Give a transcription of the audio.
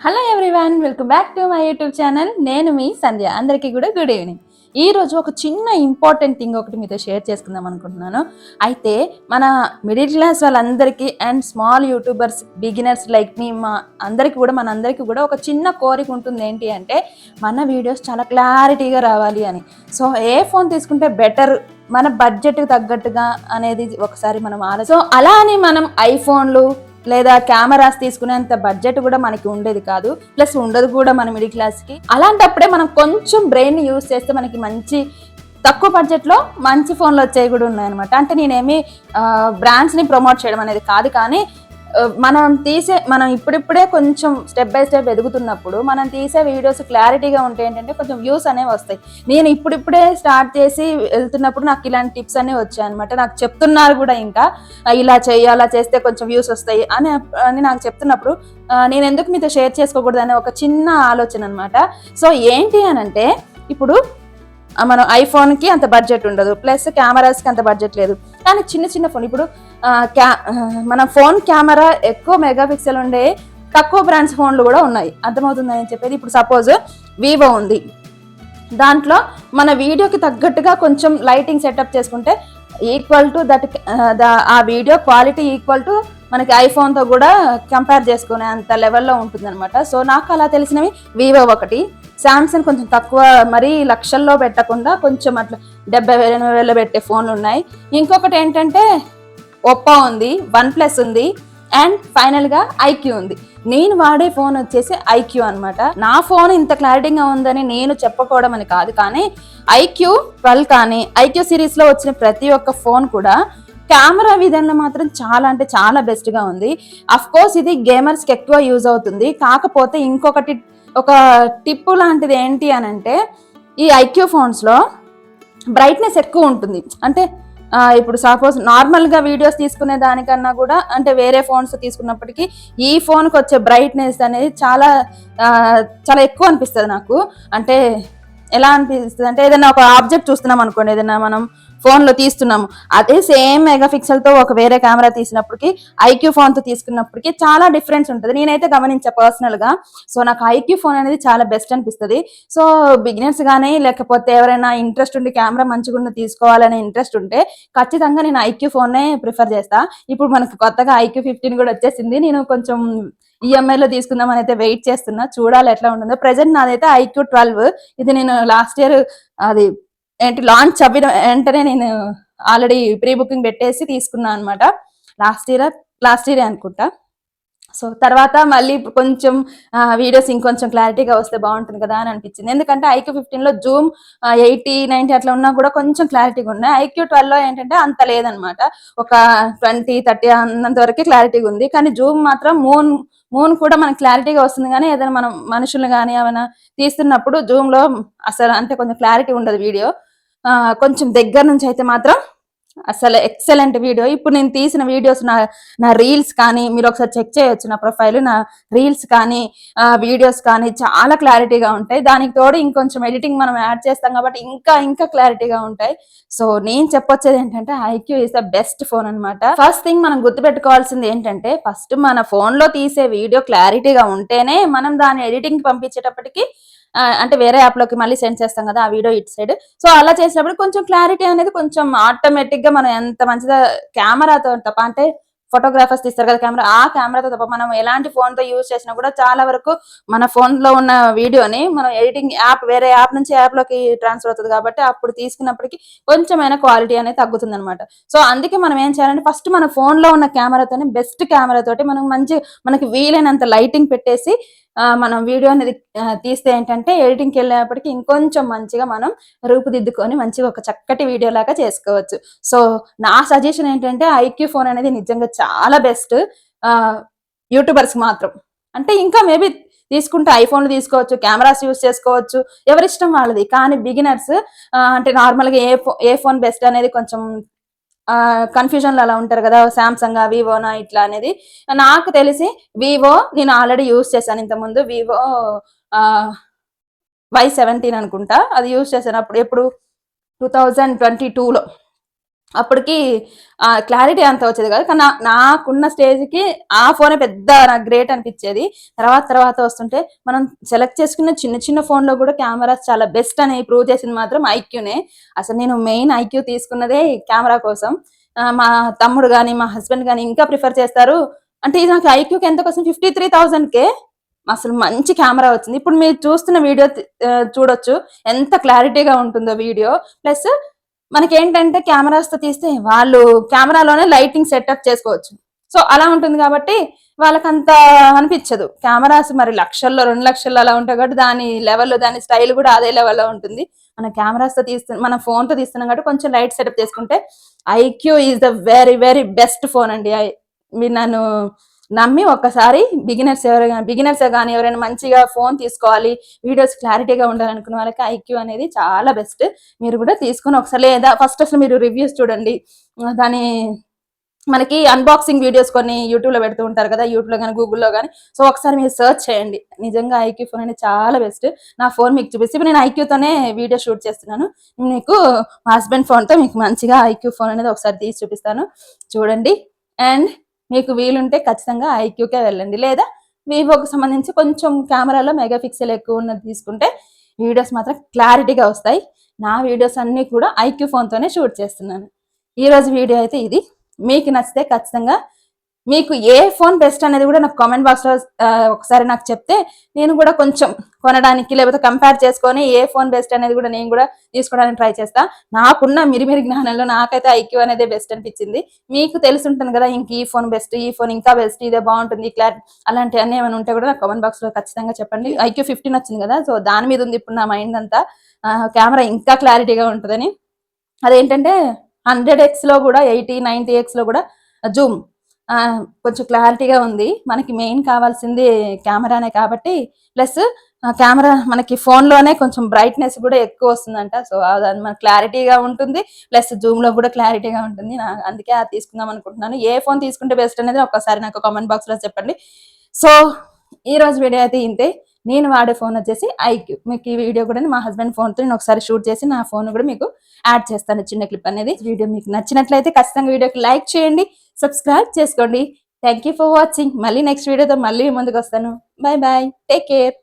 Hello everyone welcome back to my YouTube channel నేను మీ సంధ్య. అందరికీ కూడా గుడ్ ఈవినింగ్ ఈ రోజు ఒక చిన్న ఇంపార్టెంట్ థింగ్ ఒకటి మీతో షేర్ చేసుకుందాం అనుకుంటున్నాను. అయితే మన మిడిల్ క్లాస్ వాళ్ళందరికీ and small YouTubers beginners like మీ మా అందరికీ కూడా మన అందరికీ కూడా ఒక చిన్న కోరిక ఉంటుంది ఏంటి అంటే మన వీడియోస్ చాలా క్లారిటీగా రావాలి అని. సో ఏ ఫోన్ తీసుకుంటే బెటర్ మన బడ్జెట్కి తగ్గట్టుగా అనేది ఒకసారి మనం ఆలోచన సో అలా అని మనం ఐఫోన్లు లేదా కెమెరాస్ తీసుకునేంత బడ్జెట్ కూడా మనకి ఉండేది కాదు. ప్లస్ ఉండదు కూడా మన మిడిల్ క్లాస్కి అలాంటప్పుడే మనం కొంచెం బ్రెయిన్ యూస్ చేస్తే మనకి మంచి తక్కువ బడ్జెట్లో మంచి ఫోన్లు వచ్చేవి కూడా ఉన్నాయన్నమాట. అంటే నేనేమి బ్రాండ్స్ని ప్రమోట్ చేయడం అనేది కాదు కానీ మనం తీసే మనం ఇప్పుడిప్పుడే కొంచెం స్టెప్ బై స్టెప్ ఎదుగుతున్నప్పుడు మనం తీసే వీడియోస్ క్లారిటీగా ఉంటే ఏంటంటే కొంచెం వ్యూస్ అనేవి వస్తాయి. నేను ఇప్పుడిప్పుడే స్టార్ట్ చేసి వెళ్తున్నప్పుడు నాకు ఇలాంటి టిప్స్ అనేవి వచ్చాయి అనమాట నాకు చెప్తున్నారు కూడా ఇంకా ఇలా చేయి అలా చేస్తే కొంచెం వ్యూస్ వస్తాయి అని అని నాకు చెప్తున్నప్పుడు నేను ఎందుకు మీతో షేర్ చేసుకోకూడదు అనే ఒక చిన్న ఆలోచన అనమాట సో ఏంటి అని అంటే ఇప్పుడు మనం ఐఫోన్కి అంత బడ్జెట్ ఉండదు. ప్లస్ కెమెరాస్కి అంత బడ్జెట్ లేదు. కానీ చిన్న చిన్న ఫోన్ ఇప్పుడు క్యా మన ఫోన్ కెమెరా ఎక్కువ మెగా పిక్సెల్ ఉండే తక్కువ బ్రాండ్స్ ఫోన్లు కూడా ఉన్నాయి. అర్థమవుతుందని చెప్పేది ఇప్పుడు సపోజ్ వివో ఉంది. దాంట్లో మన వీడియోకి తగ్గట్టుగా కొంచెం లైటింగ్ సెటప్ చేసుకుంటే ఈక్వల్ టు దట్ ఆ వీడియో క్వాలిటీ ఈక్వల్ టు మనకి ఐఫోన్తో కూడా కంపేర్ చేసుకునే అంత లెవెల్లో ఉంటుందన్నమాట. సో నాకు అలా తెలిసినవి వివో ఒకటి. శాంసంగ్ కొంచెం తక్కువ మరీ లక్షల్లో పెట్టకుండా కొంచెం అట్లా డెబ్బై వేల ఎనభై వేలు పెట్టే ఫోన్లు ఉన్నాయి. ఇంకొకటి ఏంటంటే ఒప్పో ఉంది వన్ ప్లస్ ఉంది అండ్ ఫైనల్గా ఐక్యూ ఉంది. నేను వాడే ఫోన్ వచ్చేసి ఐక్యూ అనమాట నా ఫోన్ ఇంత క్లారిటీగా ఉందని నేను చెప్పుకోవడం అని కాదు కానీ ఐక్యూ ట్వెల్వ్ కానీ ఐక్యూ సిరీస్లో వచ్చిన ప్రతి ఒక్క ఫోన్ కూడా కెమెరా విధంలో మాత్రం చాలా అంటే చాలా బెస్ట్గా ఉంది. అఫ్ కోర్స్ ఇది గేమర్స్కి ఎక్కువ యూజ్ అవుతుంది. కాకపోతే ఇంకొకటి ఒక టిప్పు లాంటిది ఏంటి అని అంటే ఈ ఐక్యూ ఫోన్స్లో బ్రైట్నెస్ ఎక్కువ ఉంటుంది. అంటే ఇప్పుడు సపోజ్ నార్మల్గా వీడియోస్ తీసుకునే దానికన్నా కూడా అంటే వేరే ఫోన్స్ తీసుకున్నప్పటికీ ఈ ఫోన్కి వచ్చే బ్రైట్నెస్ అనేది చాలా ఆ, చాలా ఎక్కువ అనిపిస్తుంది నాకు. అంటే ఎలా అనిపిస్తుంది అంటే ఏదైనా ఒక ఆబ్జెక్ట్ చూస్తున్నాం అనుకోండి ఏదైనా మనం ఫోన్లో తీస్తున్నాము. అదే సేమ్ మెగా తో ఒక వేరే కెమెరా తీసినప్పటికి ఐక్యూ ఫోన్తో తీసుకున్నప్పటికీ చాలా డిఫరెన్స్ ఉంటుంది. నేనైతే గమనించా పర్సనల్గా. సో నాకు ఐక్యూ ఫోన్ అనేది చాలా బెస్ట్ అనిపిస్తుంది. సో బిగినర్స్ కానీ లేకపోతే ఎవరైనా ఇంట్రెస్ట్ ఉండి కెమెరా మంచిగా తీసుకోవాలనే ఇంట్రెస్ట్ ఉంటే ఖచ్చితంగా నేను ఐక్యూ ఫోన్నే ప్రిఫర్ చేస్తా. ఇప్పుడు మనకు కొత్తగా ఐక్యూ ఫిఫ్టీన్ కూడా వచ్చేసింది. నేను కొంచెం ఈఎంఐలో లో తీసుకుందామని అయితే వెయిట్ చేస్తున్నా. చూడాలి ఎట్లా ఉంటుందో. ప్రజెంట్ నాదైతే ఐక్యూ ట్వెల్వ్. ఇది నేను లాస్ట్ ఇయర్ అది ఏంటి లాంచ్ అవ్విన వెంటనే నేను ఆల్రెడీ ప్రీ బుకింగ్ పెట్టేసి తీసుకున్నా అనమాట లాస్ట్ ఇయర్ లాస్ట్ ఇయర్ అనుకుంటా. సో తర్వాత మళ్ళీ కొంచెం వీడియోస్ ఇంకొంచెం క్లారిటీగా వస్తే బాగుంటుంది కదా అని అనిపించింది. ఎందుకంటే ఐక్యూ ఫిఫ్టీన్లో జూమ్ ఎయిటీ నైన్టీ అట్లా ఉన్నా కూడా కొంచెం క్లారిటీగా ఉన్నాయి. ఐక్యూ ట్వెల్వ్లో ఏంటంటే అంత లేదనమాట ఒక ట్వంటీ థర్టీ అన్నంత వరకే క్లారిటీగా ఉంది. కానీ జూమ్ మాత్రం మూన్ మూన్ కూడా మనకి క్లారిటీగా వస్తుంది కానీ ఏదైనా మనం మనుషులు కానీ ఏమైనా తీస్తున్నప్పుడు జూమ్లో అసలు అంటే కొంచెం క్లారిటీ ఉండదు వీడియో కొంచెం దగ్గర నుంచి అయితే మాత్రం అసలు ఎక్సలెంట్ వీడియో ఇప్పుడు నేను తీసిన వీడియోస్ నా నా రీల్స్ కానీ మీరు ఒకసారి చెక్ చేయొచ్చు నా ప్రొఫైల్ నా రీల్స్ కానీ వీడియోస్ కానీ చాలా క్లారిటీగా ఉంటాయి. దానికి తోడు ఇంకొంచెం ఎడిటింగ్ మనం యాడ్ చేస్తాం కాబట్టి ఇంకా ఇంకా క్లారిటీగా ఉంటాయి. సో నేను చెప్పొచ్చేది ఏంటంటే iQOO is the best phone అన్నమాట. ఫస్ట్ థింగ్ మనం గుర్తుపెట్టుకోవాల్సింది ఏంటంటే ఫస్ట్ మన ఫోన్లో లో తీసే వీడియో క్లారిటీగా ఉంటేనే మనం దాని ఎడిటింగ్ పంపించేటప్పటికి అంటే వేరే యాప్లోకి మళ్ళీ సెండ్ చేస్తాం కదా ఆ వీడియో ఇటు సైడ్ సో అలా చేసినప్పుడు కొంచెం క్లారిటీ అనేది కొంచెం ఆటోమేటిక్గా మనం ఎంత మంచిగా కెమెరాతో తప్ప అంటే ఫోటోగ్రాఫర్స్ తీస్తారు కదా కెమెరా ఆ కెమెరాతో తప్ప మనం ఎలాంటి ఫోన్తో యూజ్ చేసినా కూడా చాలా వరకు మన ఫోన్లో ఉన్న వీడియోని మనం ఎడిటింగ్ యాప్ వేరే యాప్ నుంచి యాప్లోకి ట్రాన్స్ఫర్ అవుతుంది కాబట్టి అప్పుడు తీసుకున్నప్పటికీ కొంచెమైనా క్వాలిటీ అనేది తగ్గుతుంది అనమాట సో అందుకే మనం ఏం చేయాలంటే ఫస్ట్ మన ఫోన్లో ఉన్న కెమెరాతోనే బెస్ట్ కెమెరా తోటి మనం మంచి మనకి వీలైనంత లైటింగ్ పెట్టేసి మనం వీడియో అనేది తీస్తే ఏంటంటే ఎడిటింగ్కి వెళ్ళేప్పటికి ఇంకొంచెం మంచిగా మనం రూపుదిద్దుకొని మంచిగా ఒక చక్కటి వీడియో లాగా చేసుకోవచ్చు. సో నా సజెషన్ ఏంటంటే ఐక్యూ ఫోన్ అనేది నిజంగా చాలా బెస్ట్ యూట్యూబర్స్ మాత్రం. అంటే ఇంకా మేబీ తీసుకుంటే ఐఫోన్లు తీసుకోవచ్చు కెమెరాస్ యూస్ చేసుకోవచ్చు ఎవరిష్టం వాళ్ళది. కానీ బిగినర్స్ అంటే నార్మల్గా ఏ ఏ ఫోన్ బెస్ట్ అనేది కొంచెం కన్ఫ్యూజన్లో అలా ఉంటారు కదా సామ్సంగ్ వివోనా ఇట్లా అనేది. నాకు తెలిసి వివో నేను ఆల్రెడీ యూస్ చేశాను ఇంతకుముందు. వివో వై సెవెంటీన్ అనుకుంటా. అది యూస్ చేశాను అప్పుడు ఎప్పుడు? టూ థౌజండ్ ట్వంటీ టూలో అప్పటికి క్లారిటీ అంత వచ్చేది కాదు. కానీ నా- నాకున్న స్టేజ్కి ఆ ఫోనే పెద్ద నాకు గ్రేట్ అనిపించేది. తర్వాత తర్వాత వస్తుంటే మనం సెలెక్ట్ చేసుకున్న చిన్న చిన్న ఫోన్లో కూడా కెమెరాస్ చాలా బెస్ట్ అని ప్రూవ్ చేసింది మాత్రం ఐక్యూనే. అసలు నేను మెయిన్ ఐక్యూ తీసుకున్నదే కెమెరా కోసం. మా తమ్ముడు కానీ మా హస్బెండ్ కానీ ఇంకా ప్రిఫర్ చేస్తారు. అంటే ఇది నాకు ఐక్యూకి ఎంత కోసం? ఫిఫ్టీ త్రీ థౌజండ్కే అసలు మంచి కెమెరా వచ్చింది. ఇప్పుడు మీరు చూస్తున్న వీడియో చూడొచ్చు. ఎంత క్లారిటీగా ఉంటుందో వీడియో. ప్లస్ మనకి ఏంటంటే కెమెరాస్తో తీస్తే వాళ్ళు కెమెరాలోనే లైటింగ్ సెటప్ చేసుకోవచ్చు. సో అలా ఉంటుంది కాబట్టి వాళ్ళకంత అనిపించదు. కెమెరాస్ మరి లక్షల్లో రెండు లక్షల్లో అలా ఉంటాయి కాబట్టి దాని లెవెల్ దాని స్టైల్ కూడా అదే లెవెల్లో ఉంటుంది. మన కెమెరాస్తో తీస్తు మన ఫోన్తో తీస్తున్నాం కాబట్టి కొంచెం లైట్ సెటప్ చేసుకుంటే iQOO is the very very best phone అండి. మీరు నన్ను నమ్మి ఒక్కసారి బిగినర్స్ ఎవరైనా బిగినర్స్ కానీ ఎవరైనా మంచిగా ఫోన్ తీసుకోవాలి వీడియోస్ క్లారిటీగా ఉండాలనుకున్న వాళ్ళకి ఐక్యూ అనేది చాలా బెస్ట్ మీరు కూడా తీసుకొని ఒకసారి లేదా ఫస్ట్ అసలు మీరు రివ్యూస్ చూడండి. దాని మనకి అన్బాక్సింగ్ వీడియోస్ కొన్ని యూట్యూబ్లో పెడుతూ ఉంటారు కదా యూట్యూబ్లో కానీ గూగుల్లో కానీ. సో ఒకసారి మీరు సెర్చ్ చేయండి. నిజంగా ఐక్యూ ఫోన్ అనేది చాలా బెస్ట్ నా ఫోన్ మీకు చూపిస్తే ఇప్పుడు నేను ఐక్యూతోనే వీడియో షూట్ చేస్తున్నాను. మీకు మా హస్బెండ్ ఫోన్తో మీకు మంచిగా ఐక్యూ ఫోన్ అనేది ఒకసారి తీసి చూపిస్తాను. చూడండి. అండ్ మీకు వీలుంటే ఖచ్చితంగా ఐక్యూకే వెళ్ళండి. లేదా వివోకి సంబంధించి కొంచెం కెమెరాలో మెగా పిక్సెల్ ఎక్కువ ఉన్నది తీసుకుంటే వీడియోస్ మాత్రం క్లారిటీగా వస్తాయి. నా వీడియోస్ అన్నీ కూడా ఐక్యూ ఫోన్తోనే షూట్ చేస్తున్నాను. ఈ రోజు వీడియో అయితే ఇది. మీకు నచ్చితే ఖచ్చితంగా మీకు ఏ ఫోన్ బెస్ట్ అనేది కూడా నాకు కామెంట్ బాక్స్లో ఒకసారి నాకు చెప్తే నేను కూడా కొంచెం కొనడానికి లేకపోతే కంపేర్ చేసుకొని ఏ ఫోన్ బెస్ట్ అనేది కూడా నేను కూడా తీసుకోవడానికి ట్రై చేస్తా. నాకున్న మిరిమిరి జ్ఞానంలో నాకైతే ఐక్యూ అనేది బెస్ట్ అనిపించింది. మీకు తెలిసి ఉంటుంది కదా ఇంక ఈ ఫోన్ బెస్ట్ ఈ ఫోన్ ఇంకా బెస్ట్ ఇదే బాగుంటుంది క్లారిటీ అలాంటి అన్ని ఏమైనా ఉంటే కూడా నాకు కామెంట్ బాక్స్లో ఖచ్చితంగా చెప్పండి. ఐక్యూ ఫిఫ్టీన్ వచ్చింది కదా సో దాని మీద ఉంది ఇప్పుడు నా మైండ్ అంతా. కెమెరా ఇంకా క్లారిటీగా ఉంటుందని. అదేంటంటే హండ్రెడ్ ఎక్స్లో కూడా ఎయిటీ నైన్టీ ఎక్స్లో కూడా జూమ్ కొంచెం క్లారిటీగా ఉంది. మనకి మెయిన్ కావాల్సింది కెమెరానే కాబట్టి ప్లస్ కెమెరా మనకి ఫోన్లోనే లోనే కొంచెం బ్రైట్నెస్ కూడా ఎక్కువ వస్తుందంట. సో అది మన క్లారిటీగా ఉంటుంది. ప్లస్ జూమ్లో కూడా క్లారిటీగా ఉంటుంది. నా అందుకే అది తీసుకుందాం అనుకుంటున్నాను. ఏ ఫోన్ తీసుకుంటే బెస్ట్ అనేది ఒకసారి నాకు కామెంట్ బాక్స్లో చెప్పండి. సో ఈ రోజు వీడియో అయితే ఇంతే. నేను వాడే ఫోన్ వచ్చేసి ఐక్యూ. మీకు ఈ వీడియో కూడా మా హస్బెండ్ ఫోన్తో నేను ఒకసారి షూట్ చేసి నా ఫోన్ కూడా మీకు యాడ్ చేస్తాను చిన్న క్లిప్ అనేది. వీడియో మీకు నచ్చినట్లయితే ఖచ్చితంగా వీడియోకి లైక్ చేయండి సబ్స్క్రైబ్ చేసుకోండి. థ్యాంక్ యూ ఫర్ వాచింగ్ మళ్ళీ నెక్స్ట్ వీడియోతో మళ్ళీ ముందుకు వస్తాను. Bye bye take care